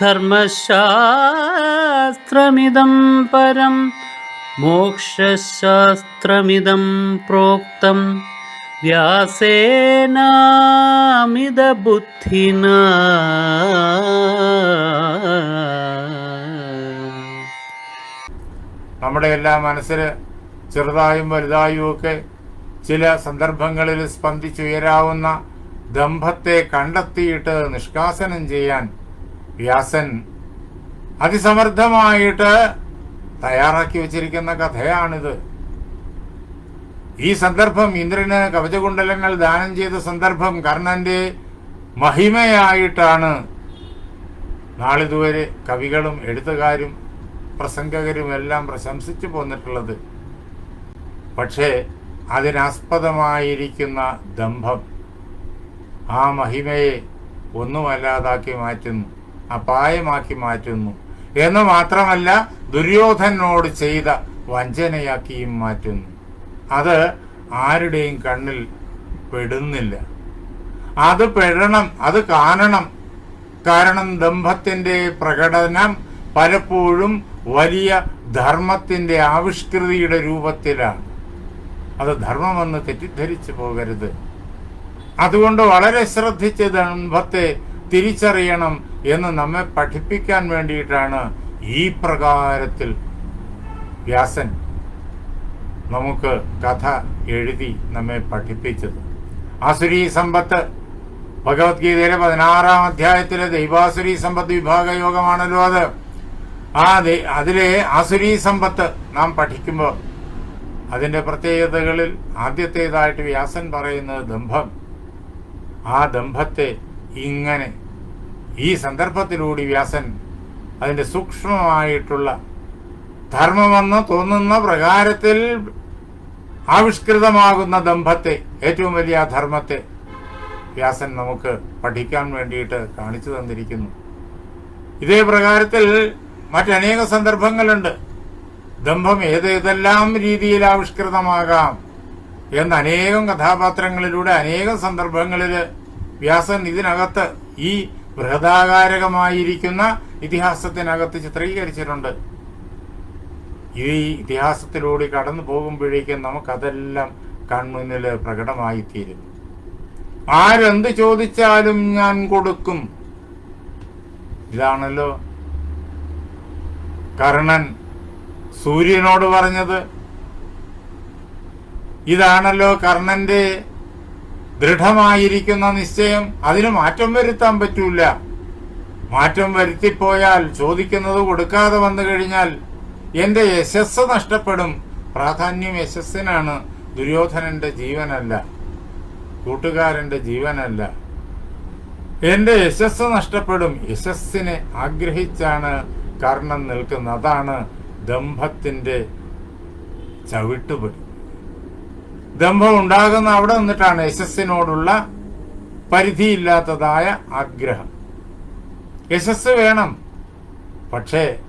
ധർമ്മശാസ്ത്രമിദം പരം മോക്ഷശാസ്ത്രമിതം പ്രോക്തം. വ്യാസേനാമിതബുദ്ധിന. നമ്മുടെ എല്ലാ മനസ്സിൽ ചെറുതായും വലുതായും ഒക്കെ ചില സന്ദർഭങ്ങളിൽ സ്പന്ദിച്ചുയരാവുന്ന ദമ്പത്തെ കണ്ടെത്തിയിട്ട് നിഷ്കാസനം ചെയ്യാൻ വ്യാസൻ അതിസമർത്ഥമായിട്ട് തയ്യാറാക്കി വച്ചിരിക്കുന്ന കഥയാണിത്. ഈ സന്ദർഭം ഇന്ദ്രന് കവചകുണ്ടലങ്ങൾ ദാനം ചെയ്ത സന്ദർഭം കർണന്റെ മഹിമയായിട്ടാണ് നാളിതുവരെ കവികളും എഴുത്തുകാരും പ്രസംഗകരും എല്ലാം പ്രശംസിച്ചു പോന്നിട്ടുള്ളത്. പക്ഷേ അതിനാസ്പദമായിരിക്കുന്ന ദമ്പം ആ മഹിമയെ ഒന്നുമല്ലാതാക്കി മാറ്റുന്നു. അപായമാക്കി മാറ്റുന്നു. എന്ന് മാത്രമല്ല ദുര്യോധനോട് ചെയ്ത വഞ്ചനയാക്കിയും മാറ്റുന്നു. അത് ആരുടെയും കണ്ണിൽ പെടുന്നില്ല. അത് പെടണം അത് കാണണം. കാരണം ദമ്പത്തിന്റെ പ്രകടനം പലപ്പോഴും വലിയ ധർമ്മത്തിന്റെ ആവിഷ്കൃതിയുടെ രൂപത്തിലാണ്. അത് ധർമ്മമെന്ന് തെറ്റിദ്ധരിച്ചു പോകരുത്. അതുകൊണ്ട് വളരെ ശ്രദ്ധിച്ച് ദമ്പത്തെ തിരിച്ചറിയണം എന്ന് നമ്മെ പഠിപ്പിക്കാൻ വേണ്ടിയിട്ടാണ് ഈ പ്രകാരത്തിൽ വ്യാസൻ നമുക്ക് കഥ എഴുതി നമ്മെ പഠിപ്പിച്ചത്. ആസുരി സമ്പത്ത് ഭഗവത്ഗീതയിലെ പതിനാറാം അധ്യായത്തിലെ ദൈവാസുരി സമ്പത്ത് വിഭാഗ യോഗമാണല്ലോ അത്. ആ അതിലെ ആസുരി സമ്പത്ത് നാം പഠിക്കുമ്പോൾ അതിന്റെ പ്രത്യേകതകളിൽ ആദ്യത്തേതായിട്ട് വ്യാസൻ പറയുന്നത് ദമ്പം ആ ദമ്പത്തെ ഇങ്ങനെ ഈ സന്ദർഭത്തിലൂടെ വ്യാസൻ അതിന്റെ സൂക്ഷ്മമായിട്ടുള്ള ധർമ്മമെന്ന് തോന്നുന്ന പ്രകാരത്തിൽ ആവിഷ്കൃതമാകുന്ന ദമ്പത്തെ ഏറ്റവും വലിയ ധർമ്മത്തെ വ്യാസൻ നമുക്ക് പഠിക്കാൻ വേണ്ടിയിട്ട് കാണിച്ചു തന്നിരിക്കുന്നു. ഇതേ പ്രകാരത്തിൽ മറ്റനേക സന്ദർഭങ്ങളുണ്ട്. ദമ്പം ഏതേതെല്ലാം രീതിയിൽ ആവിഷ്കൃതമാകാം എന്ന് അനേകം കഥാപാത്രങ്ങളിലൂടെ അനേകം സന്ദർഭങ്ങളിൽ വ്യാസൻ ഇതിനകത്ത് ഈ ബൃഹദാകാരകമായിരിക്കുന്ന ഇതിഹാസത്തിനകത്ത് ചിത്രീകരിച്ചിട്ടുണ്ട്. ഈ ഇതിഹാസത്തിലൂടെ കടന്നു പോകുമ്പോഴേക്കും നമുക്കതെല്ലാം കൺമുന്നിൽ പ്രകടമായി തീരും ആരെന്ത് ചോദിച്ചാലും ഞാൻ കൊടുക്കും. ഇതാണല്ലോ കർണൻ സൂര്യനോട് പറഞ്ഞത്. ഇതാണല്ലോ കർണന്റെ ദൃഢമായിരിക്കുന്ന നിശ്ചയം അതിന് മാറ്റം വരുത്താൻ പറ്റൂല. മാറ്റം വരുത്തിപ്പോയാൽ ചോദിക്കുന്നത് കൊടുക്കാതെ വന്നു കഴിഞ്ഞാൽ എന്റെ യശസ് നഷ്ടപ്പെടും. പ്രാധാന്യം യശസ്സിനാണ്. ദുര്യോധനന്റെ ജീവനല്ല. കൂട്ടുകാരന്റെ ജീവനല്ല. എന്റെ യശസ് നഷ്ടപ്പെടും. യശസ്സിനെ ആഗ്രഹിച്ചാണ് കർണം നിൽക്കുന്നത്. അതാണ് ദമ്പത്തിന്റെ ചവിട്ടുപടി. ദമ്പം ഉണ്ടാകുന്ന അവിടെ നിന്നിട്ടാണ് യശസ്സിനോടുള്ള പരിധിയില്ലാത്തതായ ആഗ്രഹം. യശസ് വേണം. പക്ഷേ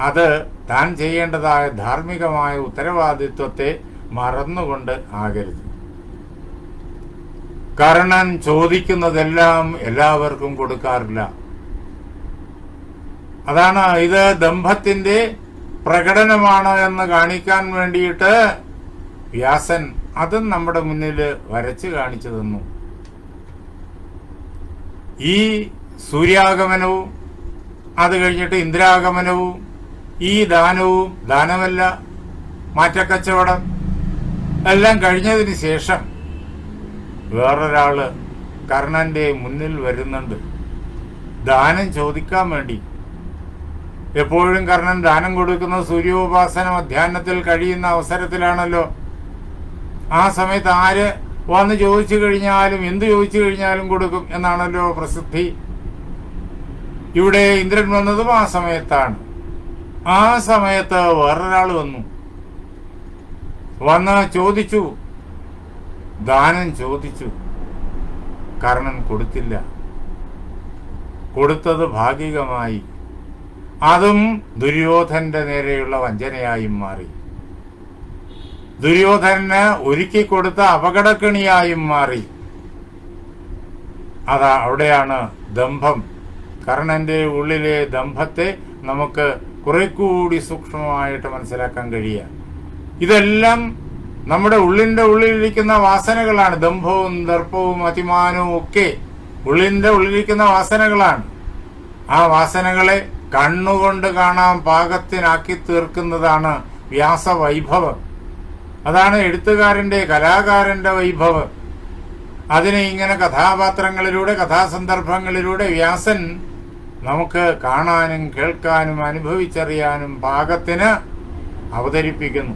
അത് താൻ ചെയ്യേണ്ടതായ ധാർമ്മികമായ ഉത്തരവാദിത്വത്തെ മറന്നുകൊണ്ട് ആകരുത്. കർണൻ ചോദിക്കുന്നതെല്ലാം എല്ലാവർക്കും കൊടുക്കാറില്ല. അതാണ് ഇത് ദമ്പത്തിന്റെ പ്രകടനമാണ് എന്ന് കാണിക്കാൻ വേണ്ടിയിട്ട് വ്യാസൻ അതും നമ്മുടെ മുന്നിൽ വരച്ച് കാണിച്ചു തന്നു. ഈ സൂര്യാഗമനവും അത് കഴിഞ്ഞിട്ട് ഇന്ദ്രാഗമനവും ഈ ദാനവും ദാനമല്ല മാറ്റക്കച്ചവടം എല്ലാം കഴിഞ്ഞതിന് ശേഷം വേറൊരാൾ കർണന്റെ മുന്നിൽ വരുന്നുണ്ട്. ദാനം ചോദിക്കാൻ വേണ്ടി. എപ്പോഴും കർണൻ ദാനം കൊടുക്കുന്ന സൂര്യോപാസന മധ്യാഹ്നത്തിൽ കഴിയുന്ന അവസരത്തിലാണല്ലോ. ആ സമയത്ത് ആര് വന്ന് ചോദിച്ചു കഴിഞ്ഞാലും എന്ത് ചോദിച്ചു കഴിഞ്ഞാലും കൊടുക്കും എന്നാണല്ലോ പ്രസിദ്ധി. ഇവിടെ ഇന്ദ്രൻ വന്നതും ആ സമയത്താണ്. ആ സമയത്ത് വേറൊരാൾ വന്നു. വന്ന് ചോദിച്ചു. ദാനം ചോദിച്ചു. കർണൻ കൊടുത്തില്ല. കൊടുത്തത് ഭാഗികമായി. അതും ദുര്യോധന്റെ നേരെയുള്ള വഞ്ചനയായും മാറി. ദുര്യോധനന് ഒരുക്കി കൊടുത്ത അപകടക്കെണിയായും മാറി. അതാ അവിടെയാണ് ദമ്പം കർണന്റെ ഉള്ളിലെ ദമ്പത്തെ നമുക്ക് കുറെ കൂടി സൂക്ഷ്മമായിട്ട് മനസ്സിലാക്കാൻ കഴിയുക. ഇതെല്ലാം നമ്മുടെ ഉള്ളിന്റെ ഉള്ളിലിരിക്കുന്ന വാസനകളാണ്. ദമ്പവും ദർപ്പവും അതിമാനവും ഒക്കെ ഉള്ളിന്റെ ഉള്ളിലിരിക്കുന്ന വാസനകളാണ്. ആ വാസനകളെ കണ്ണുകൊണ്ട് കാണാൻ പാകത്തിനാക്കി തീർക്കുന്നതാണ് വ്യാസവൈഭവം. അതാണ് എഴുത്തുകാരന്റെ കലാകാരന്റെ വൈഭവം. അതിനെ ഇങ്ങനെ കഥാപാത്രങ്ങളിലൂടെ കഥാസന്ദർഭങ്ങളിലൂടെ വ്യാസൻ നമുക്ക് കാണാനും കേൾക്കാനും അനുഭവിച്ചറിയാനും പാകത്തിന് അവതരിപ്പിക്കുന്നു.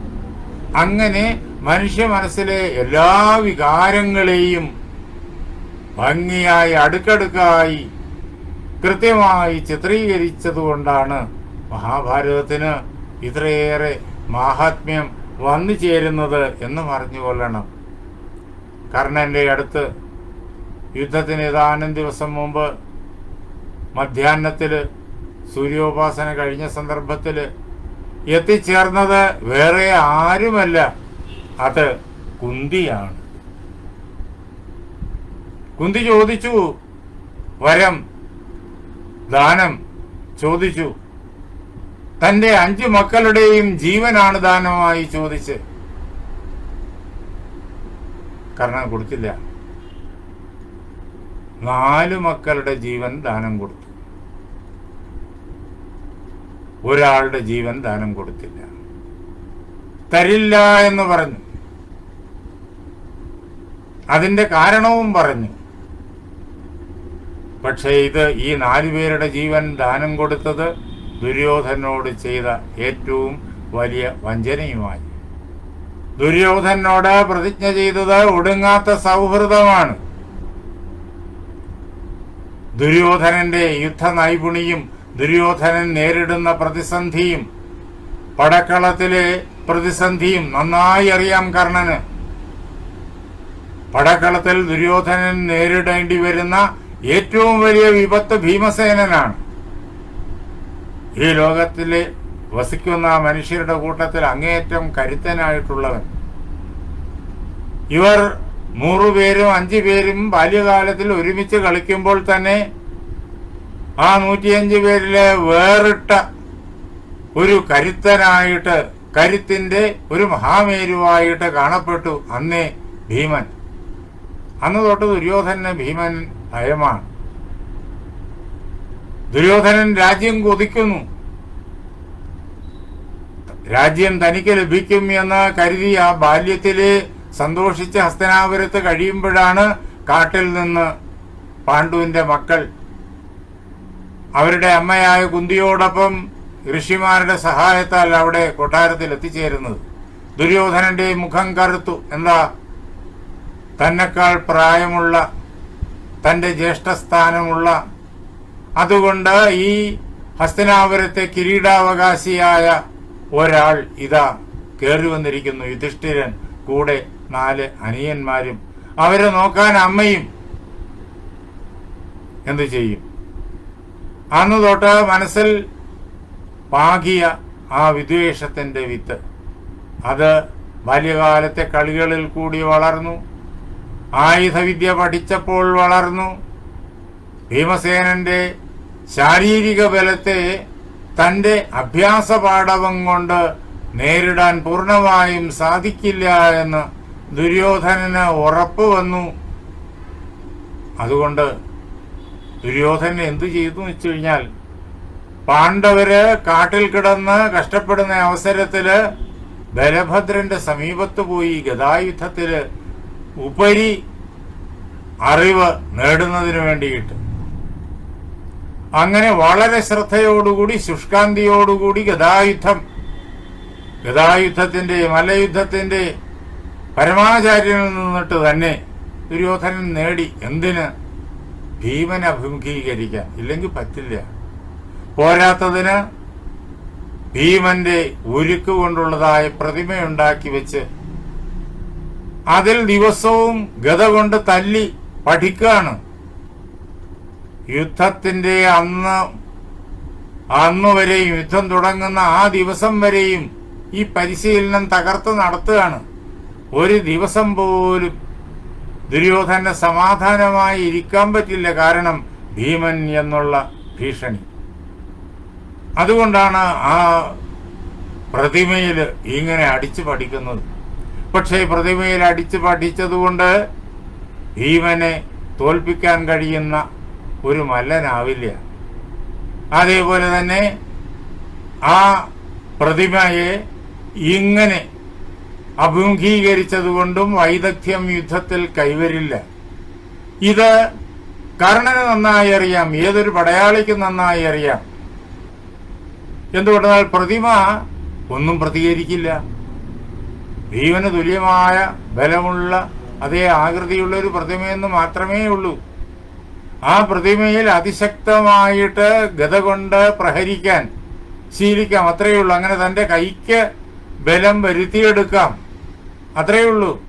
അങ്ങനെ മനുഷ്യ മനസ്സിലെ എല്ലാ വികാരങ്ങളെയും ഭംഗിയായി അടുക്കടുക്കായി കൃത്യമായി ചിത്രീകരിച്ചതുകൊണ്ടാണ് മഹാഭാരതത്തിന് ഇത്രയേറെ മാഹാത്മ്യം വന്നു ചേരുന്നത് എന്ന് പറഞ്ഞു കൊള്ളണം. കർണന്റെ അടുത്ത് യുദ്ധത്തിന് ഏതാനും ദിവസം മുമ്പ് മധ്യാഹ്നത്തിൽ സൂര്യോപാസന കഴിഞ്ഞ സന്ദർഭത്തിൽ എത്തിച്ചേർന്നത് വേറെ ആരുമല്ല. അത് കുന്തിയാണ്. കുന്തി ചോദിച്ചു വരം. ദാനം ചോദിച്ചു തന്റെ അഞ്ചു മക്കളുടെയും ജീവനാണ് ദാനമായി ചോദിച്ച്. കർണൻ കൊടുത്തില്ല. നാലു മക്കളുടെ ജീവൻ ദാനം കൊടുത്തു. ഒരാളുടെ ജീവൻ ദാനം കൊടുത്തില്ല. തരില്ല എന്ന് പറഞ്ഞു. അതിന്റെ കാരണവും പറഞ്ഞു. പക്ഷേ ഇത് ഈ നാലുപേരുടെ ജീവൻ ദാനം കൊടുത്തത് ദുര്യോധനോട് ചെയ്ത ഏറ്റവും വലിയ വഞ്ചനയുമായി. ദുര്യോധനോട് പ്രതിജ്ഞ ചെയ്തത് ഒടുങ്ങാത്ത സൗഹൃദമാണ്. ദുര്യോധനന്റെ യുദ്ധ നൈപുണിയും ദുര്യോധനൻ നേരിടുന്ന പ്രതിസന്ധിയും പടക്കളത്തിലെ പ്രതിസന്ധിയും നന്നായി അറിയാം കർണന്. പടക്കളത്തിൽ ദുര്യോധനൻ നേരിടേണ്ടി വരുന്ന ഏറ്റവും വലിയ വിപത്ത് ഭീമസേനനാണ്. ഈ ലോകത്തിൽ വസിക്കുന്ന മനുഷ്യരുടെ കൂട്ടത്തിൽ അങ്ങേയറ്റം കരുത്തനായിട്ടുള്ളവൻ. ഇവർ നൂറുപേരും അഞ്ചു പേരും ബാല്യകാലത്തിൽ ഒരുമിച്ച് കളിക്കുമ്പോൾ തന്നെ ആ നൂറ്റിയഞ്ച് പേരിലെ വേറിട്ട ഒരു കരുത്തനായിട്ട് കരുത്തിന്റെ ഒരു മഹാമേരുവായിട്ട് കാണപ്പെട്ടു അന്നേ ഭീമൻ. അന്ന് തൊട്ട് ദുര്യോധനന് ഭീമൻ ഭയമാണ്. ദുര്യോധനൻ രാജ്യം കൊതിക്കുന്നു. രാജ്യം തനിക്ക് ലഭിക്കും എന്ന് കരുതി ആ ബാല്യത്തിൽ സന്തോഷിച്ച് ഹസ്തനാപുരത്ത് കഴിയുമ്പോഴാണ് കാട്ടിൽ നിന്ന് പാണ്ഡുവിന്റെ മക്കൾ. അവരുടെ അമ്മയായ കുന്തിയോടൊപ്പം ഋഷിമാരുടെ സഹായത്താൽ അവിടെ കൊട്ടാരത്തിൽ എത്തിച്ചേരുന്നത്. ദുര്യോധനന്റെ മുഖം കറുത്തു. എന്താ? തന്നെക്കാൾ പ്രായമുള്ള തന്റെ ജ്യേഷ്ഠസ്ഥാനമുള്ള അതുകൊണ്ട് ഈ ഹസ്തനാപുരത്തെ കിരീടാവകാശിയായ ഒരാൾ ഇതാ കയറി വന്നിരിക്കുന്നു. യുധിഷ്ഠിരൻ കൂടെ നാല് അനിയന്മാരും അവരെ നോക്കാൻ അമ്മയും എന്തു ചെയ്യും? അന്ന് തൊട്ട് മനസ്സിൽ പാകിയ ആ വിദ്വേഷത്തിന്റെ വിത്ത്. അത് ബാല്യകാലത്തെ കളികളിൽ കൂടി വളർന്നു. ആയുധവിദ്യ പഠിച്ചപ്പോൾ വളർന്നു. ഭീമസേനന്റെ ശാരീരിക ബലത്തെ തന്റെ അഭ്യാസ പാഠവം കൊണ്ട് നേരിടാൻ പൂർണമായും സാധിക്കില്ല എന്ന് ദുര്യോധനന് ഉറപ്പ് വന്നു. അതുകൊണ്ട് ദുര്യോധനൻ എന്തു ചെയ്തു വെച്ചു കഴിഞ്ഞാൽ പാണ്ഡവര് കാട്ടിൽ കിടന്ന് കഷ്ടപ്പെടുന്ന അവസരത്തിൽ ബലഭദ്രന്റെ സമീപത്ത് പോയി ഗതായുദ്ധത്തിൽ ഉപരി അറിവ് നേടുന്നതിന് വേണ്ടിയിട്ട്. അങ്ങനെ വളരെ ശ്രദ്ധയോടുകൂടി ശുഷ്കാന്തിയോടുകൂടി ഗതായുദ്ധം ഗതായുദ്ധത്തിന്റെ മലയുദ്ധത്തിന്റെ പരമാചാര്യനിൽ നിന്നിട്ട് തന്നെ ദുര്യോധനൻ നേടി. എന്തിന്? ഭീമനെ അഭിമുഖീകരിക്കാൻ. ഇല്ലെങ്കിൽ പറ്റില്ല. പോരാത്തതിന് ഭീമന്റെ ഉരുക്ക് കൊണ്ടുള്ളതായ പ്രതിമയുണ്ടാക്കി വെച്ച് അതിൽ ദിവസവും ഗത കൊണ്ട് തല്ലി പഠിക്കുകയാണ്. യുദ്ധത്തിന്റെ അന്ന് അന്ന് വരെയും യുദ്ധം തുടങ്ങുന്ന ആ ദിവസം വരെയും ഈ പരിശീലനം തകർത്ത് നടത്തുകയാണ്. ഒരു ദിവസം പോലും ദുര്യോധന സമാധാനമായി ഇരിക്കാൻ പറ്റില്ല കാരണം ഭീമൻ എന്നുള്ള ഭീഷണി. അതുകൊണ്ടാണ് ആ പ്രതിമയിൽ ഇങ്ങനെ അടിച്ചു പഠിക്കുന്നത്. പക്ഷേ പ്രതിമയിൽ അടിച്ചു പഠിച്ചതുകൊണ്ട് ഭീമനെ തോൽപ്പിക്കാൻ കഴിയുന്ന ഒരു മല്ലനാവില്ല. അതേപോലെ തന്നെ ആ പ്രതിമയെ ഇങ്ങനെ അഭിമുഖീകരിച്ചതുകൊണ്ടും വൈദഗ്ധ്യം യുദ്ധത്തിൽ കൈവരില്ല. ഇത് കർണന് നന്നായി അറിയാം ഏതൊരു പടയാളിക്കും നന്നായി അറിയാം. എന്തുകൊണ്ടെന്നാൽ പ്രതിമ ഒന്നും പ്രതികരിക്കില്ല. ഭീമന് തുല്യമായ ബലമുള്ള അതേ ആകൃതിയുള്ള ഒരു പ്രതിമയെന്ന് മാത്രമേ ഉള്ളൂ. ആ പ്രതിമയിൽ അതിശക്തമായിട്ട് ഗത കൊണ്ട് പ്രഹരിക്കാൻ ശീലിക്കാം. അത്രയേ ഉള്ളൂ. അങ്ങനെ തന്റെ കൈക്ക് ബലം വരുത്തിയെടുക്കാം. അത്രയേ ഉള്ളൂ.